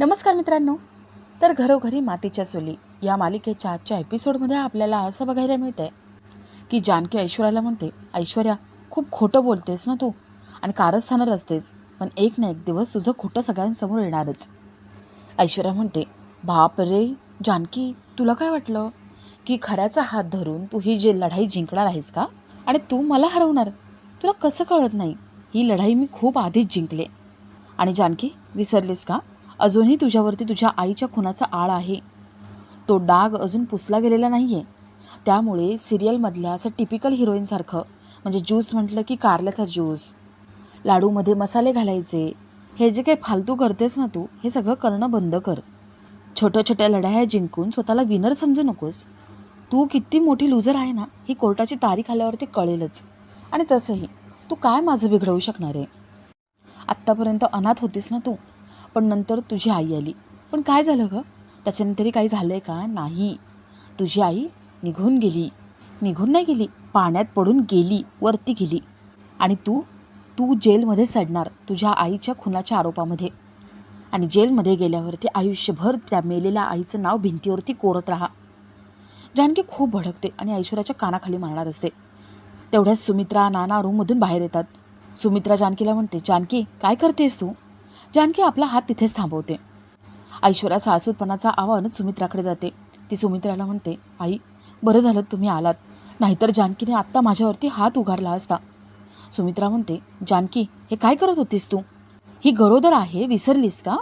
नमस्कार मित्रांनो. तर घरोघरी मातीच्या चुली या मालिकेच्या आजच्या एपिसोडमध्ये आपल्याला असं बघायला मिळतंय की जानकी ऐश्वर्याला म्हणते ऐश्वर्या खूप खोटं बोलतेस ना तू? आणि कारस्थानात असतेस. पण एक ना एक दिवस तुझं खोटं सगळ्यांसमोर येणारच. ऐश्वर्या म्हणते बाप रे जानकी तुला काय वाटलं? की खऱ्याचा हात धरून तू ही जी लढाई जिंकणार आहेस का? आणि तू मला हरवणार? तुला कसं कळत नाही? ही लढाई मी खूप आधीच जिंकले आणि जानकी विसरलीस का? अजूनही तुझ्यावरती तुझ्या आईच्या खुनाचा आळ आहे. तो डाग अजून पुसला गेलेला नाही आहे त्यामुळे सिरियलमधल्या असं टिपिकल हिरोईनसारखं म्हणजे ज्यूस म्हटलं की कारल्याचा ज्यूस लाडूमध्ये मसाले घालायचे हे जे काही फालतू करतेस ना तू हे सगळं करणं बंद कर. छोट्या छोट्या लढाया जिंकून स्वतःला विनर समजू नकोस. तू किती मोठी लूजर आहे ना ही कोर्टाची तारीख आल्यावरती कळेलच. आणि तसंही तू काय माझं बिघडवू शकणार आहे? आत्तापर्यंत अनाथ होतीस ना तू? पण नंतर तुझी आई आली. पण काय झालं गं? त्याच्यानंतर काही झालं आहे का? नाही. तुझी आई निघून गेली. निघून नाही गेली. पाण्यात पडून गेली. वरती गेली. आणि तू तू जेलमध्ये सडणार तुझ्या आईच्या खुनाच्या आरोपामध्ये. आणि जेलमध्ये गेल्यावरती आयुष्यभर त्या मेलेल्या आईचं नाव भिंतीवरती कोरत राहा. जानकी खूप भडकते आणि ऐश्वर्याच्या कानाखाली मारणार असते. तेवढ्याच सुमित्रा नाना रूममधून बाहेर येतात. सुमित्रा जानकीला म्हणते जानकी काय करतेस तू? जानकी आपला हात तिथेच थांबवते. ऐश्वर्या साळसूतपणाचा आवाहनच सुमित्राकडे जाते. ती सुमित्राला म्हणते आई बरं झालं तुम्ही आलात. नाहीतर जानकीने आत्ता माझ्यावरती हात उघारला असता. सुमित्रा म्हणते जानकी हे काय करत होतीस तू? ही गरोदर आहे विसरलीस का?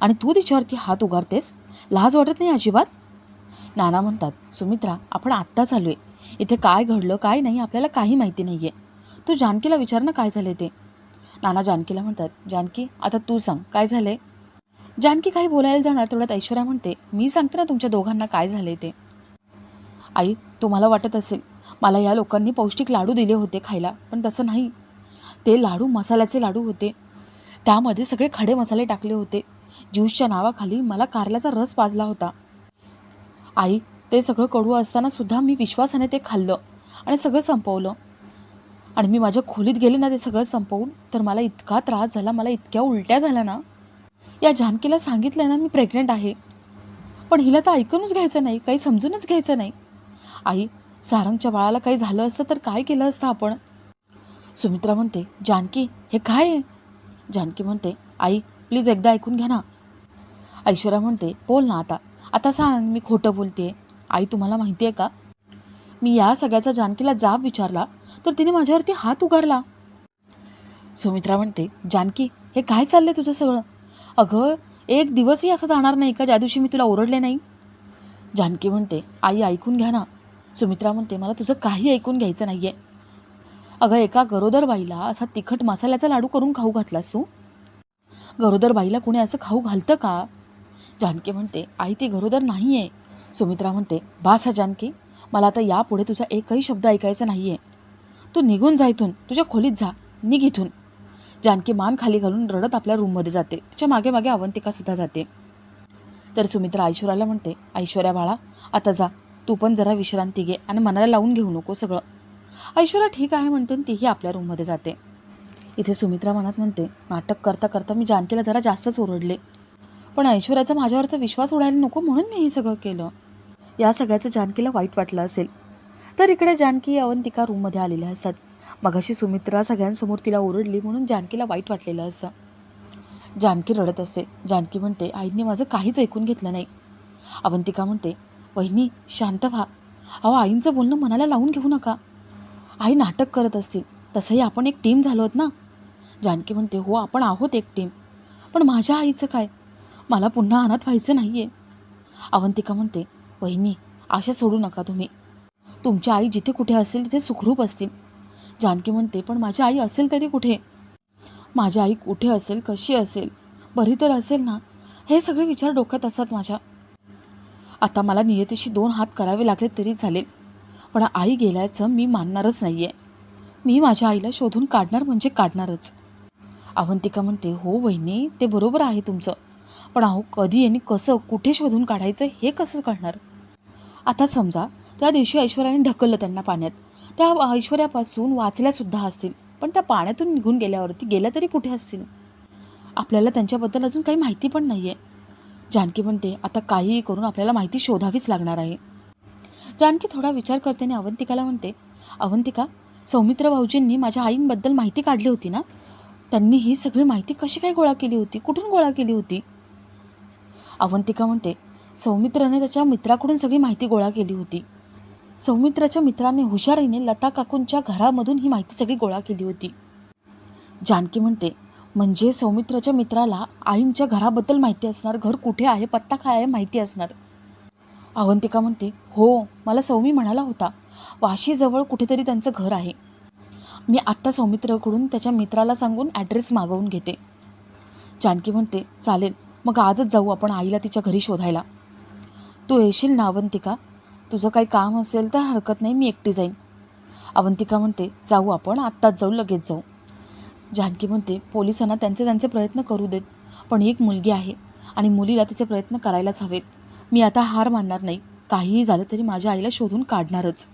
आणि तू तिच्यावरती हात उघारतेस लाज वाटत नाही अजिबात? नाना म्हणतात सुमित्रा आपण आत्ताच आलो आहे इथे काय घडलं काय नाही आपल्याला काही माहिती नाही आहे तू जानकीला विचार ना काय झाले ते? नाना जानकीला म्हणतात जानकी आता तू सांग काय झाले जानकी काही बोलायला जाणार तेवढ्यात ऐश्वर्या म्हणते मी सांगते ना तुमच्या दोघांना काय झाले ते. आई तुम्हाला वाटत असेल मला या लोकांनी पौष्टिक लाडू दिले होते खायला पण तसं नाही. ते लाडू मसाल्याचे लाडू होते. त्यामध्ये सगळे खडे मसाले टाकले होते. ज्यूसच्या नावाखाली मला कारल्याचा रस पाजला होता. आई ते सगळं कडू असताना सुद्धा मी विश्वासाने ते खाल्लं आणि सगळं संपवलं. आणि मी माझ्या खोलीत गेले ना ते सगळं संपवून तर मला इतका त्रास झाला मला इतक्या उलट्या झाल्या ना. या जानकीला सांगितलं ना मी प्रेग्नेंट आहे. पण हिला तर ऐकूनच घ्यायचं नाही काही समजूनच घ्यायचं नाही. आई सारंगच्या बाळाला काही झालं असतं तर काय केलं असतं आपण? सुमित्रा म्हणते जानकी हे काय आहे? जानकी म्हणते आई प्लीज एकदा ऐकून घ्या ना. ऐश्वर्या म्हणते बोल ना आता. आता सांग मी खोटं बोलते आई तुम्हाला माहिती आहे का? मी या सगळ्याचा जानकीला जाब विचारला तर तिने माझ्यावरती हात उगारला. सुमित्रा म्हणते जानकी हे काय चाललंय तुझं सगळं? अगं एक दिवसही असं जाणार नाही का? ज्या दिवशी मी तुला ओरडले नाही? जानकी म्हणते आई ऐकून घ्या ना. सुमित्रा म्हणते मला तुझं काही ऐकून घ्यायचं नाही आहे अगं एका गरोदर बाईला असा तिखट मसाल्याचा लाडू करून खाऊ घातलास तू? गरोदर बाईला कुणी असं खाऊ घालतं का? जानकी म्हणते आई ती गरोदर नाही आहे सुमित्रा म्हणते बास हा जानकी मला आता यापुढे तुझा एकही शब्द ऐकायचा नाही आहे तू निघून जा इथून. तुझ्या खोलीत जा. निघ इथून. जानकी मान खाली घालून रडत आपल्या रूममध्ये जाते. तिच्यामागे मागे अवंतिकासुद्धा जाते. तर सुमित्रा ऐश्वर्याला म्हणते ऐश्वर्या बाळा आता जा. तू पण जरा विश्रांती घे आणि मनाला लावून घेऊ नको सगळं. ऐश्वर्या ठीक आहे म्हणते आणि तीही आपल्या रूममध्ये जाते. इथे सुमित्रा मनात म्हणते नाटक करता करता मी जानकीला जरा जास्तच ओरडले. पण ऐश्वर्याचा माझ्यावरचा विश्वास उडायला नको म्हणून मी हे सगळं केलं. या सगळ्याचं जानकीला वाईट वाटलं असेल. तर इकडे जानकी अवंतिका रूममध्ये आलेल्या असतात. मगाशी सुमित्रा सगळ्यांसमोर तिला ओरडली म्हणून जानकीला वाईट वाटलेलं असतं. जानकी रडत असते. जानकी म्हणते आईने माझं काहीच ऐकून घेतलं नाही. अवंतिका म्हणते वहिनी शांत व्हा. अहो आईंचं बोलणं मनाला लावून घेऊ नका. आई नाटक करत असतील. तसंही आपण एक टीम झालो आहोत ना? जानकी म्हणते हो आपण आहोत एक टीम. पण माझ्या आईचं काय? मला पुन्हा अनाथ व्हायचं नाही आहे अवंतिका म्हणते वहिनी आशा सोडू नका तुम्ही. तुमची आई जिथे कुठे असेल तिथे सुखरूप असतील. जानकी म्हणते पण माझी आई असेल तरी कुठे? माझी आई कुठे असेल कशी असेल? बरी तर असेल ना? हे सगळे विचार डोक्यात असतात माझ्या. आता मला नियतीशी दोन हात करावे लागले तरी चालेल. पण आई गेल्याचं मी मानणारच नाही आहे मी माझ्या आईला शोधून काढणार म्हणजे काढणारच. अवंतिका म्हणते हो वहिनी ते बरोबर आहे तुमचं. पण अहो कधी आणि कसं कुठे शोधून काढायचं हे कसं कळणार? आता समजा त्या दिवशी ऐश्वर्याने ढकललं त्यांना पाण्यात. त्या ऐश्वर्यापासून वाचल्यासुद्धा असतील पण त्या पाण्यातून निघून गेल्यावरती गेल्या तरी कुठे असतील? आपल्याला त्यांच्याबद्दल अजून काही माहिती पण नाही आहे जानकी म्हणते आता काहीही करून आपल्याला माहिती शोधावीच लागणार आहे. जानकी थोडा विचार करते आणि अवंतिकाला म्हणते अवंतिका सौमित्र भाऊजींनी माझ्या आईंबद्दल माहिती काढली होती ना? त्यांनी ही सगळी माहिती कशी काय गोळा केली होती? कुठून गोळा केली होती? अवंतिका म्हणते सौमित्राने त्याच्या मित्राकडून सगळी माहिती गोळा केली होती. सौमित्राच्या मित्राने हुशारीने लता काकूंच्या घरामधून ही माहिती सगळी गोळा केली होती. जानकी म्हणते म्हणजे सौमित्राच्या मित्राला आईंच्या घराबद्दल माहिती असणार घर कुठे आहे पत्ता काय आहे माहिती असणार. अवंतिका म्हणते हो मला सौमी म्हणाला होता वाशीजवळ कुठेतरी त्यांचं घर आहे. मी आत्ता सौमित्रकडून त्याच्या मित्राला सांगून ॲड्रेस मागवून घेते. जानकी म्हणते चालेल मग आजच जाऊ आपण आईला तिच्या घरी शोधायला. तू येशील ना अवंतिका? तुझं काही काम असेल तर हरकत नाही मी एकटी जाईन. अवंतिका म्हणते जाऊ आपण आत्ताच जाऊ लगेच जाऊ. जानकी म्हणते पोलिसांना त्यांचे त्यांचे प्रयत्न करू देत पण एक मुलगी आहे आणि मुलीला तिचे प्रयत्न करायलाच हवेत. मी आता हार मानणार नाही काहीही झालं तरी माझ्या आईला शोधून काढणारच.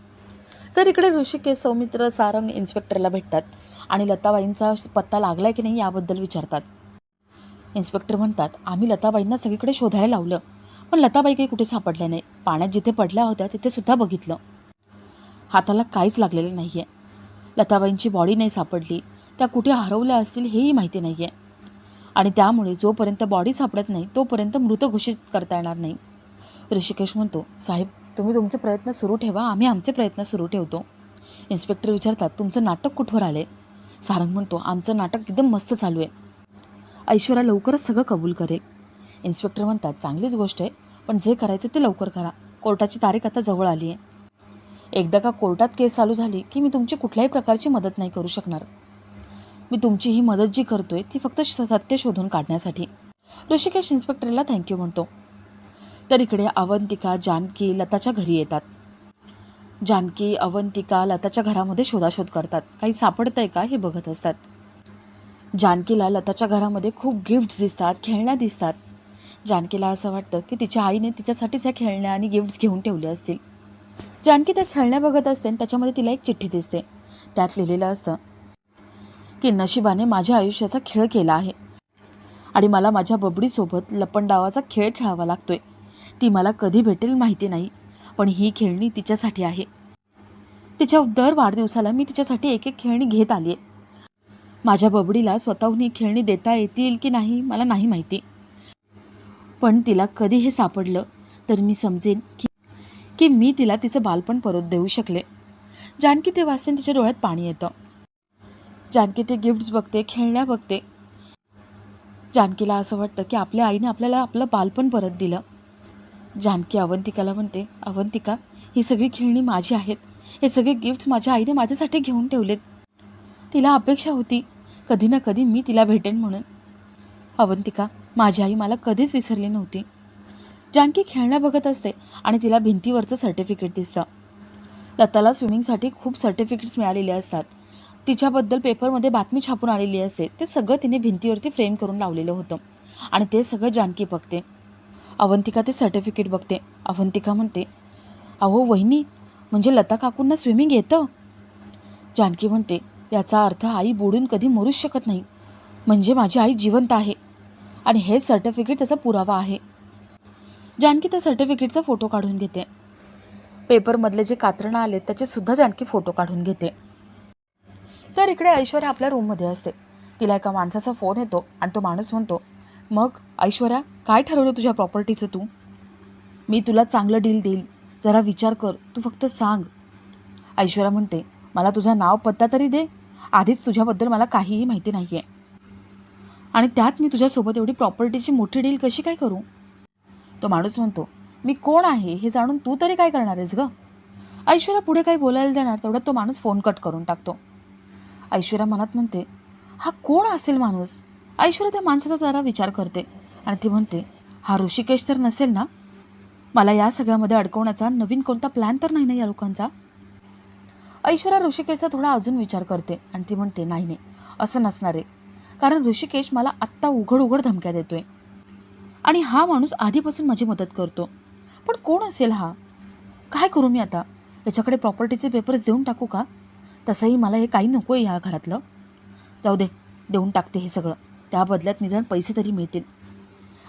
तर इकडे ऋषिकेश सौमित्र सारंग इन्स्पेक्टरला भेटतात आणि लताबाईंचा पत्ता लागला की नाही याबद्दल विचारतात. इन्स्पेक्टर म्हणतात आम्ही लताबाईंना सगळीकडे शोधायला लावलं. पण लताबाई काही कुठे सापडल्या नाही. पाण्यात जिथे पडल्या होत्या तिथे सुद्धा बघितलं. हाताला काहीच लागलेलं नाही आहे लताबाईंची बॉडी नाही सापडली. त्या कुठे हरवल्या असतील हेही माहिती नाही आहे आणि त्यामुळे जोपर्यंत बॉडी सापडत नाही तोपर्यंत मृत घोषित करता येणार नाही. ऋषिकेश म्हणतो साहेब तुम्ही तुमचे प्रयत्न सुरू ठेवा. आम्ही आमचे प्रयत्न सुरू ठेवतो. इन्स्पेक्टर विचारतात तुमचं नाटक कुठवर आले सारंग म्हणतो आमचं नाटक एकदम मस्त चालू आहे. ऐश्वर्या लवकरच सगळं कबूल करेल. इन्स्पेक्टर म्हणतात चांगलीच गोष्ट आहे पण जे करायचं ते लवकर करा. कोर्टाची तारीख आता जवळ आली आहे. एकदा का कोर्टात केस चालू झाली की मी तुमची कुठल्याही प्रकारची मदत नाही करू शकणार. मी तुमची ही मदत जी करतोय ती फक्त सत्य शोधून काढण्यासाठी. ऋषिकेश इन्स्पेक्टरला थँक्यू म्हणतो. तर इकडे अवंतिका जानकी लताच्या घरी येतात. जानकी अवंतिका लताच्या घरामध्ये शोधाशोध करतात. काही सापडतं आहे का हे बघत असतात. जानकीला लताच्या घरामध्ये खूप गिफ्ट्स दिसतात खेळण्या दिसतात. जानकीला असं वाटतं की तिच्या आईने तिच्यासाठीच ह्या खेळण्या आणि गिफ्ट्स घेऊन ठेवले असतील. जानकी त्या खेळण्या बघत असते आणि त्याच्यामध्ये तिला एक चिठ्ठी दिसते. त्यात लिहिलेलं असतं की नशिबाने माझ्या आयुष्याचा खेळ केला आहे. आणि मला माझ्या बबडीसोबत लपंडावाचा खेळ खेळावा लागतोय. ती मला कधी भेटेल माहिती नाही पण ही खेळणी तिच्यासाठी आहे. तिच्या दर वाढदिवसाला मी तिच्यासाठी एक एक खेळणी घेत आली आहे माझ्या बबडीला स्वतःहून ही खेळणी देता येतील की नाही मला नाही माहिती. पण तिला कधी हे सापडलं तर मी समजेन की की मी तिला तिचं बालपण परत देऊ शकले. जानकी ते वाचते तिच्या डोळ्यात पाणी येतं. जानकी ते गिफ्ट्स बघते खेळण्या बघते. जानकीला असं वाटतं की आपल्या आईने आपल्याला आपलं बालपण परत दिलं. जानकी अवंतिकाला म्हणते अवंतिका ही सगळी खेळणी माझी आहेत. हे सगळे गिफ्ट्स माझ्या आईने माझ्यासाठी घेऊन ठेवलेत. तिला अपेक्षा होती कधी ना कधी मी तिला भेटेन म्हणून. अवंतिका माझी आई मला कधीच विसरली नव्हती. जानकी खेळण्या बघत असते आणि तिला भिंतीवरचं सर्टिफिकेट दिसतं. लताला स्विमिंगसाठी खूप सर्टिफिकेट्स मिळालेले असतात. तिच्याबद्दल पेपरमध्ये बातमी छापून आलेली असते. ते सगळं तिने भिंतीवरती फ्रेम करून लावलेलं होतं. आणि ते सगळं जानकी बघते. अवंतिका ते सर्टिफिकेट बघते. अवंतिका म्हणते अहो वहिनी म्हणजे लता काकूंना स्विमिंग येतं? जानकी म्हणते याचा अर्थ आई बुडून कधी मरूच शकत नाही. म्हणजे माझी आई जिवंत आहे. आणि हे सर्टिफिकेट त्याचा पुरावा आहे. जानकी त्या सर्टिफिकेटचा फोटो काढून घेते. पेपरमधले जे कात्रणं आले त्याचे सुद्धा जानकी फोटो काढून घेते. तर इकडे ऐश्वर्या आपल्या रूममध्ये असते. तिला एका माणसाचा फोन येतो आणि तो माणूस म्हणतो मग ऐश्वर्या काय ठरवलं तुझ्या प्रॉपर्टीचं तू? मी तुला चांगलं डील देईल. जरा विचार कर. तू फक्त सांग. ऐश्वर्या म्हणते मला तुझं नाव पत्ता तरी दे. आधीच तुझ्याबद्दल मला काहीही माहिती नाही आहे आणि त्यात मी तुझ्यासोबत एवढी प्रॉपर्टीची मोठी डील कशी काय करू? तो माणूस म्हणतो मी कोण आहे? हे जाणून तू तरी काय करणार आहेस गं? ऐश्वर्या पुढे काही बोलायला देणार तेवढ्यात तो माणूस फोन कट करून टाकतो. ऐश्वर्या मनात म्हणते हा कोण असेल माणूस? ऐश्वर्या त्या माणसाचा जरा विचार करते आणि ती म्हणते हा ऋषिकेश तर नसेल ना? मला या सगळ्यामध्ये अडकवण्याचा नवीन कोणता प्लॅन तर नाही ना या लोकांचा? ऐश्वर्या ऋषिकेशचा थोडा अजून विचार करते आणि ती म्हणते नाही नाही असं नसणार आहे. कारण ऋषिकेश मला आत्ता उघड उघड धमक्या देतोय. आणि हा माणूस आधीपासून माझी मदत करतो. पण कोण असेल हा? काय करू मी आता? याच्याकडे प्रॉपर्टीचे पेपर्स देऊन टाकू का? तसंही मला हे काही नको आहे ह्या घरातलं. जाऊ दे देऊन टाकते हे सगळं. त्या बदल्यात निदान पैसे तरी मिळतील.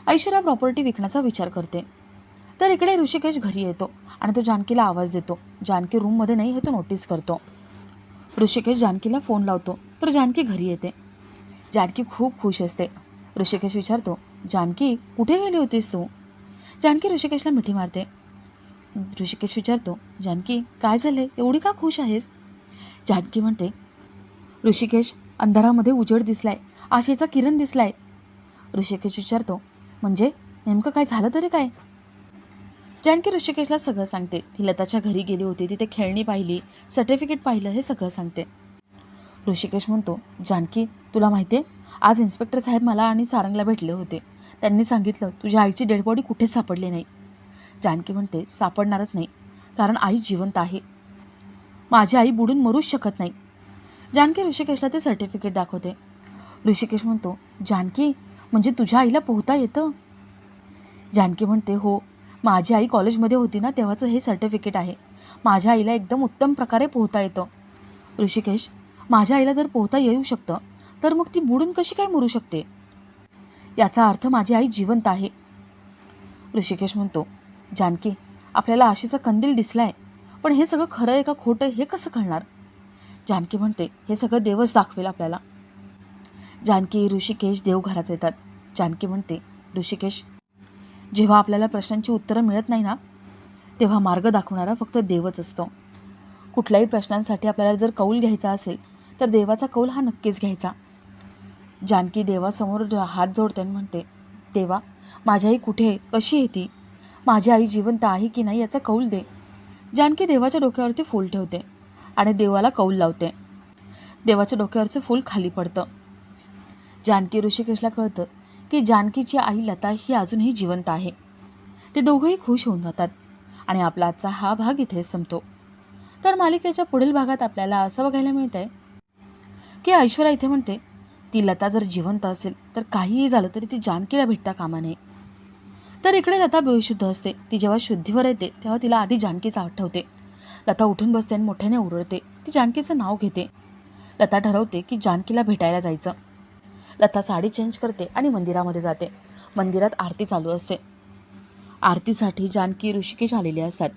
ऐश्वर्या प्रॉपर्टी विकण्याचा विचार करते. तर इकडे ऋषिकेश घरी येतो आणि तो जानकीला आवाज देतो. जानकी रूममध्ये नाही हे तो नोटीस करतो. ऋषिकेश जानकीला फोन लावतो. तर जानकी घरी येते. जानकी खूप खुश असते. ऋषिकेश विचारतो जानकी कुठे गेली होतीस तू? जानकी ऋषिकेशला मिठी मारते. ऋषिकेश विचारतो जानकी काय झाले एवढी का खुश आहेस? जानकी म्हणते ऋषिकेश अंधारामध्ये उजेड दिसलाय आशेचा किरण दिसलाय. ऋषिकेश विचारतो म्हणजे नेमकं काय झालं तरी काय? जानकी ऋषिकेशला सगळं सांगते. ती लताच्या घरी गेली होती तिथे खेळणी पाहिली सर्टिफिकेट पाहिलं हे सगळं सांगते. ऋषिकेश म्हणतो जानकी तुला माहिती आहे आज इन्स्पेक्टर साहेब मला आणि सारंगला भेटले होते. त्यांनी सांगितलं तुझ्या आईची डेड बॉडी कुठेच सापडली नाही. जानकी म्हणते सापडणारच नाही कारण आई जिवंत आहे. माझी आई बुडून मरूच शकत नाही. जानकी ऋषिकेशला ते सर्टिफिकेट दाखवते. ऋषिकेश म्हणतो जानकी म्हणजे तुझ्या आईला पोहता येतं? जानकी म्हणते हो माझी आई कॉलेजमध्ये होती ना तेव्हाचं हे सर्टिफिकेट आहे. माझ्या आईला एकदम उत्तम प्रकारे पोहता येतं. ऋषिकेश माझ्या आईला जर पोहता येऊ शकतं तर मग ती बुडून कशी काय मरू शकते? याचा अर्थ माझी आई जिवंत आहे. ऋषिकेश म्हणतो जानकी आपल्याला आशेचा कंदील दिसलाय पण हे सगळं खरं आहे का खोटं हे कसं कळणार? जानकी म्हणते हे सगळं देवच दाखवेल आपल्याला. जानकी ऋषिकेश देवघरात येतात. जानकी म्हणते ऋषिकेश जेव्हा आपल्याला प्रश्नांची उत्तरं मिळत नाही ना तेव्हा मार्ग दाखवणारा फक्त देवच असतो. कुठल्याही प्रश्नांसाठी आपल्याला जर कौल घ्यायचा असेल तर देवाचा कौल हा नक्कीच घ्यायचा. जानकी देवासमोर हात जोडते आणि म्हणते देवा माझी आई कुठे आहे? कशी आहे ती? माझी आई जिवंत आहे की नाही याचा कौल दे. जानकी देवाच्या डोक्यावरती फूल ठेवते आणि देवाला कौल लावते. देवाच्या डोक्यावरचं फूल खाली पडतं. जानकी ऋषिकेशला कळतं की जानकीची आई लता ही अजूनही जिवंत आहे. ते दोघंही खुश होऊन जातात आणि आपला आजचा हा भाग इथेच संपतो. तर मालिकेच्या पुढील भागात आपल्याला असं बघायला मिळत आहे की ऐश्वर्या इथे म्हणते ती लता जर जिवंत असेल तर काहीही झालं तरी ती जानकीला भेटता कामा नये. तर इकडे लता बेशुद्ध असते. ती जेव्हा शुद्धीवर येते तेव्हा तिला आधी जानकीचं आठवते. लता उठून बसते आणि मोठ्याने ओरडते. ती जानकीचं नाव घेते. लता ठरवते की जानकीला भेटायला जायचं. लता साडी चेंज करते आणि मंदिरामध्ये जाते. मंदिरात आरती चालू असते. आरतीसाठी जानकी ऋषिकेश आलेले असतात.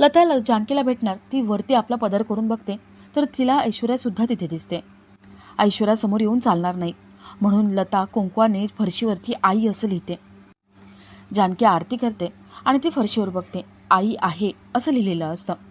लता ल- जानकीला भेटणार ती वरती आपला पदर करून बघते तर तिला ऐश्वर्यासुद्धा तिथे दिसते. ऐश्वर्यासमोर येऊन चालणार नाही. म्हणून लता कुंकवाने फरशीवरती आई असं लिहिते. जानकी आरती करते आणि ती फरशीवर बघते. आई आहे असं लिहिलेलं असतं.